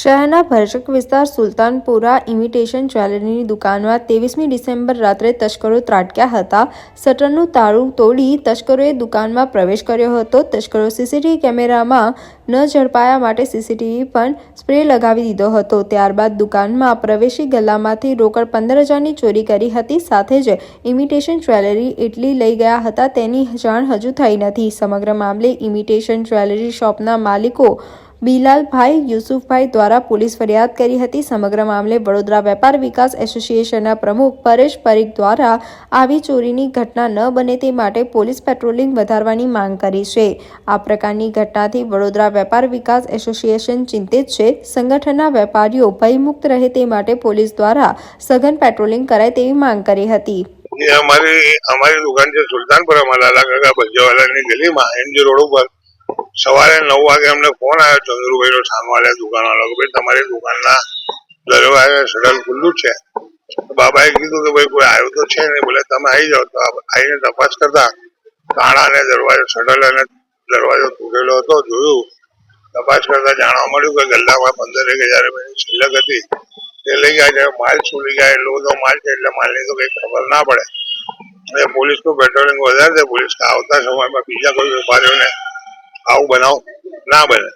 શહેરના ભરચક વિસ્તાર સુલતાનપુરા ઇમિટેશન જ્વેલરીની દુકાનમાં ત્રેવીસમી ડિસેમ્બર રાત્રે તસ્કરો ત્રાટક્યા હતા. શટરનું તાળું તોડી તસ્કરોએ દુકાનમાં પ્રવેશ કર્યો હતો. તસ્કરો સીસીટીવી કેમેરામાં ન ઝડપાયા માટે સીસીટીવી પણ સ્પ્રે લગાવી દીધો હતો. ત્યારબાદ દુકાનમાં પ્રવેશી ગલ્લામાંથી રોકડ પંદર હજારની ચોરી કરી હતી. સાથે જ ઇમિટેશન જ્વેલરી એટલી લઈ ગયા હતા તેની જાણ હજુ થઈ નથી. સમગ્ર મામલે ઇમિટેશન જ્વેલરી શોપના માલિકો બિલાલભાઈ યુસુફભાઈ દ્વારા પોલીસ ફરિયાદ કરી હતી. સમગ્ર મામલે વડોદરા વેપાર વિકાસ એસોસિએશનના પ્રમુખ પરેશ પરીખ દ્વારા આવી ચોરીની ઘટના ન બને તે માટે પોલીસ પેટ્રોલિંગ વધારવાની માંગ કરી છે. આ પ્રકારની ઘટનાથી વડોદરા વેપાર વિકાસ એસોસિએશન ચિંતિત છે. સંગઠનના વેપારીઓ ભયમુક્ત રહે તે માટે પોલીસ દ્વારા સઘન પેટ્રોલિંગ કરાય તેવી માંગ કરી હતી. અમારી અમારી દુકાન છે સુલતાનપુરા મલાલા કાકા ભજવાલાની ગલીમાં એમજી રોડ ઉપર. સવારે નવ વાગે અમને ફોન આવ્યો ચંદ્રુભાઈ નો દુકાન વાળો કે ભાઈ, તમારી દુકાનના દરવાજે સડલ ખુલ્લું છે. બાબાએ કીધું કે ભાઈ, કોઈ આવ્યું તો છે નહીં. બોલે, તમે આવી જાઓ. તો આવીને તપાસ કરતા તાળા અને દરવાજો સડલ અને દરવાજો તૂટેલો હતો, જોયું. તપાસ કરતા જાણવા મળ્યું કે ગલ્લામાં પંદર એક હજાર રૂપિયાની છિલ્લક હતી. તે લઈ ગયા છે. માલ લઈ ગયા. એટલો બધો માલ છે, એટલે માલની તો કઈ ખબર ના પડે. પોલીસ પોલીસનું પેટ્રોલિંગ વધારે છે. પોલીસ આવતા સમયમાં બીજા કોઈ વેપારીઓને આવું બનાવ? ના બને.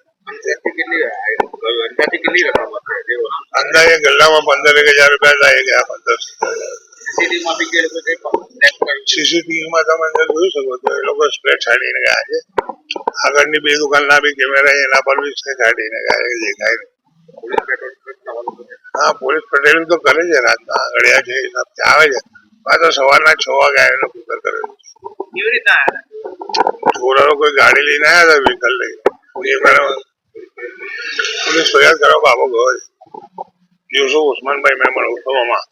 અંદાજે ગલ્લામાં પંદર એક હજાર રૂપિયા થાય ગયા પંદર. સીસીટીવી માં બી કે લોકો જે check કર્યું. સીસીટીવી માં તમે અંદર જોઈ શકો છો, એ લોકો સ્પ્રે છાડીને ગયા છે. આગળની બે દુકાનના બી કેમેરા એના પર બી સ્પ્રે છાડીને. હા, પોલીસ પટેલ તો કરે છે, રાતના ઘડિયા છે હિસાબથી આવે છે. પાછો સવારના છ વાગે આવીને કુતર કરે છે. આયા? કોઈ ગાડી લઈને આવ્યા હતા વ્હીકલ લઈને એ બરાબર પોલીસ ફરિયાદ કરવા બાબો ગયો યુસુફ ઉસ્માનભાઈ મેમણ ઉત્સવમાં